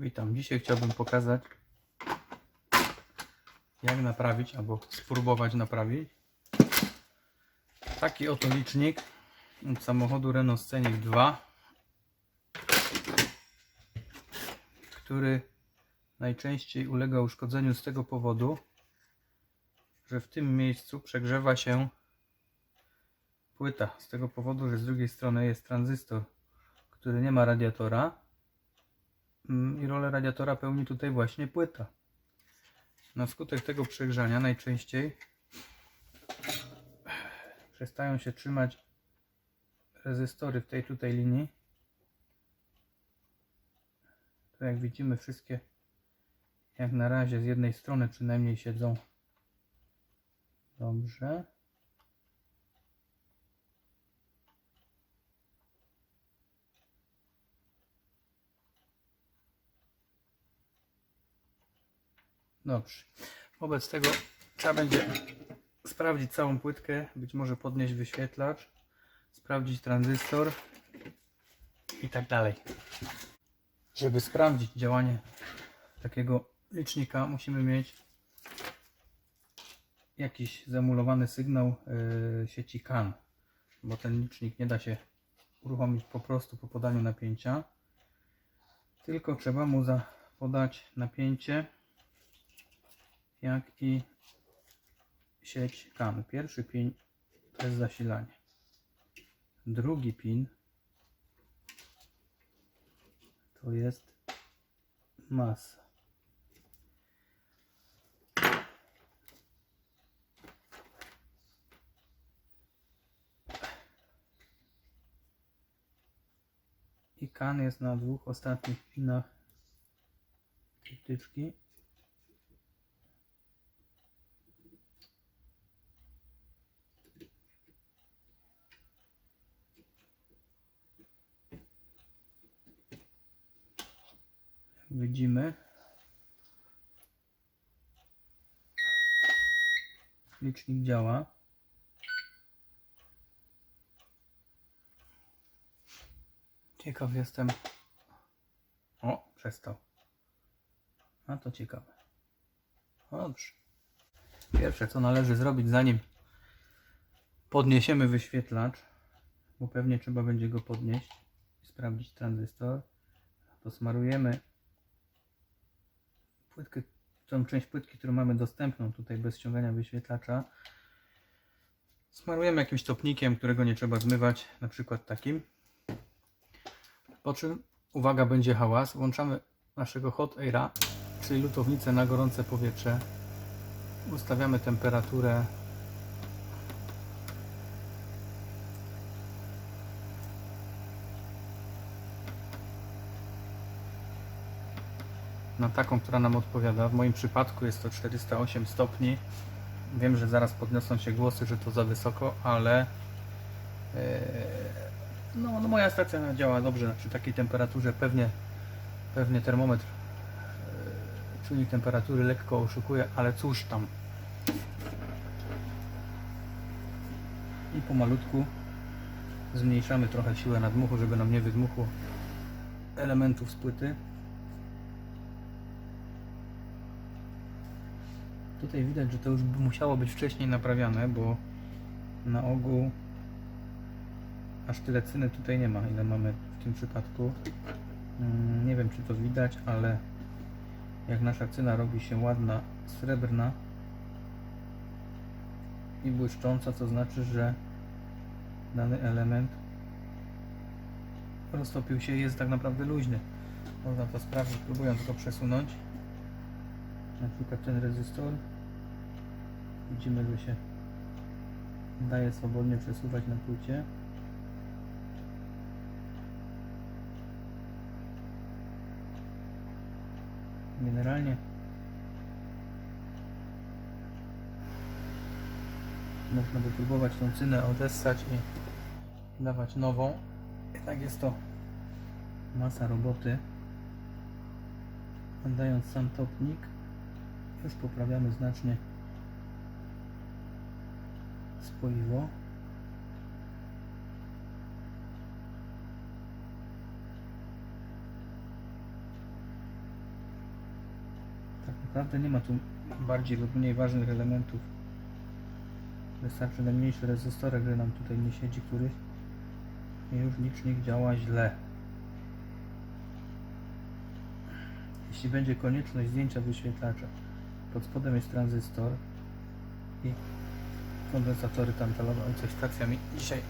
Witam. Dzisiaj chciałbym pokazać, jak naprawić albo spróbować naprawić taki oto licznik od samochodu Renault Scenic 2, który najczęściej ulega uszkodzeniu z tego powodu, że w tym miejscu przegrzewa się płyta. Z tego powodu, że z drugiej strony jest tranzystor, który nie ma radiatora i rolę radiatora pełni tutaj właśnie płyta. Na skutek tego przegrzania najczęściej przestają się trzymać rezystory w tej tutaj linii. Tu jak widzimy wszystkie jak na razie z jednej strony przynajmniej siedzą dobrze. Dobrze. Wobec tego trzeba będzie sprawdzić całą płytkę, być może podnieść wyświetlacz, sprawdzić tranzystor i tak dalej. Żeby sprawdzić działanie takiego licznika, musimy mieć jakiś zamulowany sygnał yy, sieci CAN, bo ten licznik nie da się uruchomić po prostu po podaniu napięcia, tylko trzeba mu podać napięcie jak i sieć CAN. Pierwszy pin to jest zasilanie. Drugi pin to jest masa. I CAN jest na dwóch ostatnich pinach tej widzimy. Licznik działa. Ciekaw jestem. O przestał. A to ciekawe. Dobrze. Pierwsze co należy zrobić zanim podniesiemy wyświetlacz bo pewnie trzeba będzie go podnieść i sprawdzić tranzystor. To smarujemy płytkę, tą część płytki, którą mamy dostępną tutaj bez ściągania wyświetlacza. Smarujemy jakimś topnikiem, którego nie trzeba zmywać, na przykład takim. Po czym, uwaga, będzie hałas. Włączamy naszego hot aira, czyli lutownicę na gorące powietrze. Ustawiamy temperaturę na taką, która nam odpowiada. W moim przypadku jest to 408 stopni. Wiem, że zaraz podniosą się głosy, że to za wysoko, ale e, no, no moja stacja działa dobrze przy takiej temperaturze. Pewnie, pewnie termometr e, czujnik temperatury lekko oszukuje, ale cóż tam. I pomalutku zmniejszamy trochę siłę nadmuchu, żeby nam nie wydmuchło elementów z płyty. Tutaj widać, że to już by musiało być wcześniej naprawiane, bo na ogół aż tyle cyny tutaj nie ma, ile mamy w tym przypadku. Mm, Nie wiem, czy to widać, ale jak nasza cyna robi się ładna, srebrna i błyszcząca, to znaczy, że dany element roztopił się i jest tak naprawdę luźny. Można to sprawdzić, próbując go przesunąć na przykład ten rezystor. Widzimy, że się daje swobodnie przesuwać na płycie. Generalnie można by próbować tą cynę odessać i dawać nową. Jednak jest to masa roboty. Oddając sam topnik już poprawiamy znacznie spoiwo. naprawdę nie ma tu bardziej lub mniej ważnych elementów. Wystarczy najmniejszy rezystorek, że nam tutaj nie siedzi któryś i już licznik działa źle. Jeśli będzie konieczność zdjęcia wyświetlacza, pod spodem jest tranzystor i kondensatory tantalowe. Oj, coś stacja mi dzisiaj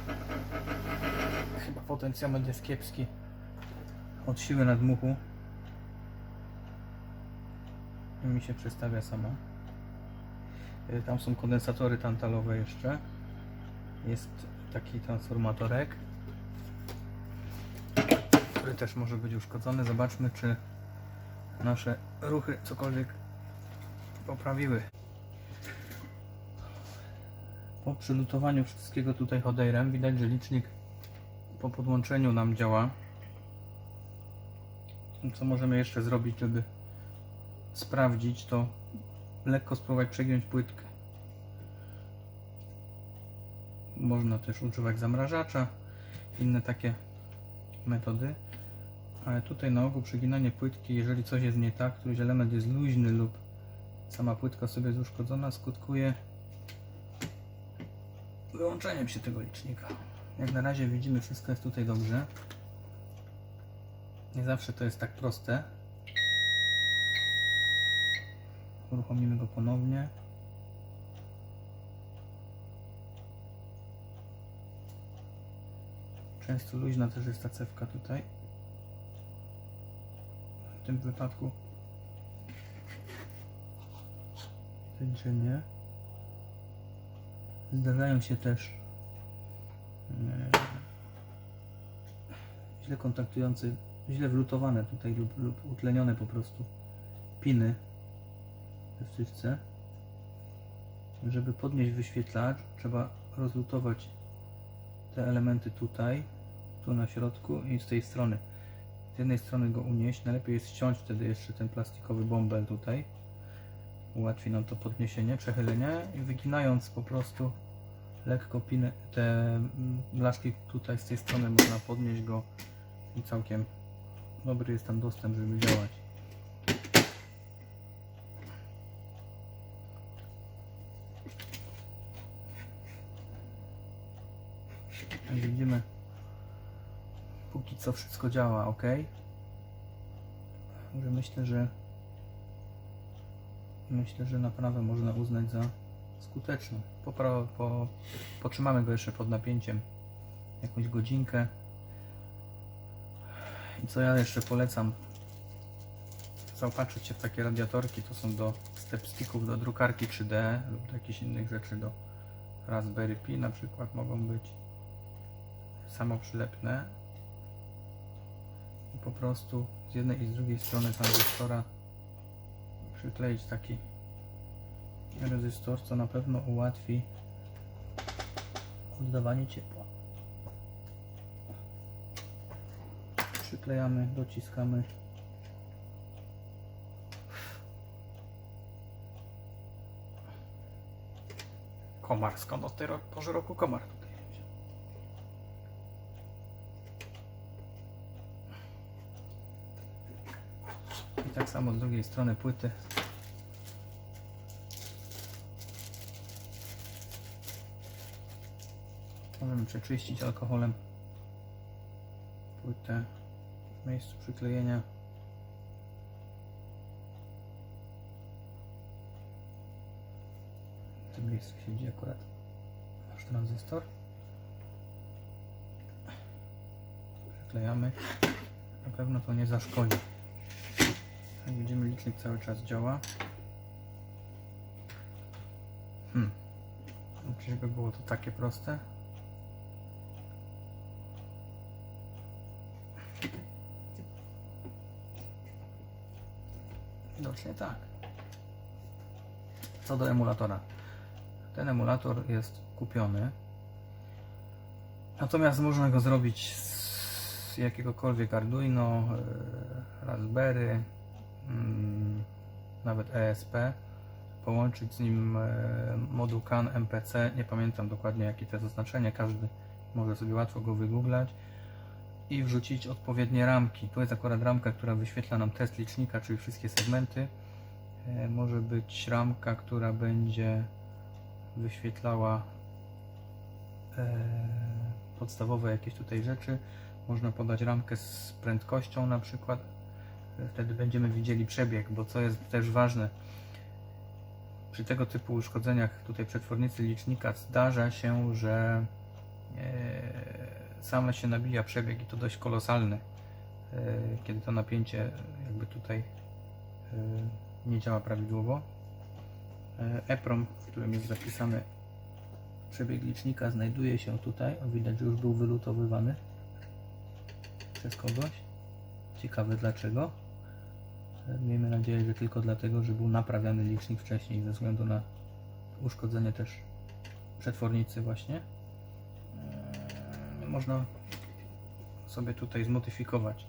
chyba potencjometr jest kiepski od siły nadmuchu i mi się przestawia sama. Y, Tam są kondensatory tantalowe jeszcze. Jest taki transformatorek, który też może być uszkodzony. Zobaczmy, czy nasze ruchy cokolwiek poprawiły. Po przylutowaniu wszystkiego tutaj hoderem widać, że licznik po podłączeniu nam działa. Co możemy jeszcze zrobić, żeby sprawdzić, to lekko spróbować przegiąć płytkę. Można też używać zamrażacza, inne takie metody. Ale tutaj na ogół przeginanie płytki, jeżeli coś jest nie tak, któryś element jest luźny lub sama płytka sobie jest uszkodzona, skutkuje wyłączeniem się tego licznika. Jak na razie widzimy, wszystko jest tutaj dobrze. Nie zawsze to jest tak proste. Uruchomimy go ponownie. Często luźna też jest ta cewka tutaj. W tym wypadku będzie nie. Zdarzają się też e, źle kontaktujące, źle wlutowane tutaj lub, lub utlenione po prostu piny we wtyczce. Żeby podnieść wyświetlacz, trzeba rozlutować te elementy tutaj, tu na środku i z tej strony. Z jednej strony go unieść, najlepiej jest ściąć wtedy jeszcze ten plastikowy bąbel tutaj. Ułatwi nam to podniesienie, przechylenie i wyginając po prostu lekko piny, te mm, blaszki tutaj z tej strony można podnieść go i całkiem dobry jest tam dostęp, żeby działać. Jak widzimy, póki co wszystko działa ok. Myślę, że myślę, że naprawę można uznać za skuteczną. Popra- po, potrzymamy go jeszcze pod napięciem jakąś godzinkę. I co ja jeszcze polecam? Zaopatrzyć się w takie radiatorki, to są do stepsticków, do drukarki 3D lub do jakichś innych rzeczy, do Raspberry Pi na przykład mogą być samoprzylepne i po prostu z jednej i z drugiej strony tranzystora przykleić taki rezystor, co na pewno ułatwi oddawanie ciepła. Przyklejamy, dociskamy. Komar, skąd od tej porze roku komar tak samo z drugiej strony płyty. Możemy przeczyścić alkoholem płytę w miejscu przyklejenia. W tym miejscu siedzi akurat nasz tranzystor. Przyklejamy. Na pewno to nie zaszkodzi. Jak widzimy licznik cały czas działa. Hmm. Czyżby było to takie proste? Widocznie tak. Co do emulatora. Ten emulator jest kupiony. Natomiast można go zrobić z jakiegokolwiek Arduino, e, Raspberry, nawet ESP. Połączyć z nim e, moduł CAN MPC. Nie pamiętam dokładnie jakie to jest oznaczenie. Każdy może sobie łatwo go wygooglać i wrzucić odpowiednie ramki. Tu jest akurat ramka, która wyświetla nam test licznika, czyli wszystkie segmenty. E, Może być ramka, która będzie wyświetlała e, podstawowe jakieś tutaj rzeczy. Można podać ramkę z prędkością na przykład. Wtedy będziemy widzieli przebieg, bo co jest też ważne, przy tego typu uszkodzeniach tutaj przetwornicy licznika zdarza się, że e, same się nabija przebieg i to dość kolosalny, e, kiedy to napięcie jakby tutaj e, nie działa prawidłowo. EPROM, w którym jest zapisany przebieg licznika znajduje się tutaj. O, widać, że już był wylutowywany przez kogoś. Ciekawe dlaczego. Miejmy nadzieję, że tylko dlatego, że był naprawiany licznik wcześniej ze względu na uszkodzenie też przetwornicy właśnie. E, Można sobie tutaj zmodyfikować.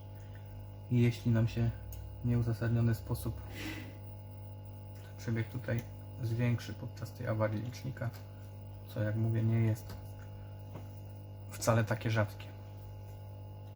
Jeśli nam się nieuzasadniony sposób przebieg tutaj zwiększy podczas tej awarii licznika, co jak mówię nie jest wcale takie rzadkie.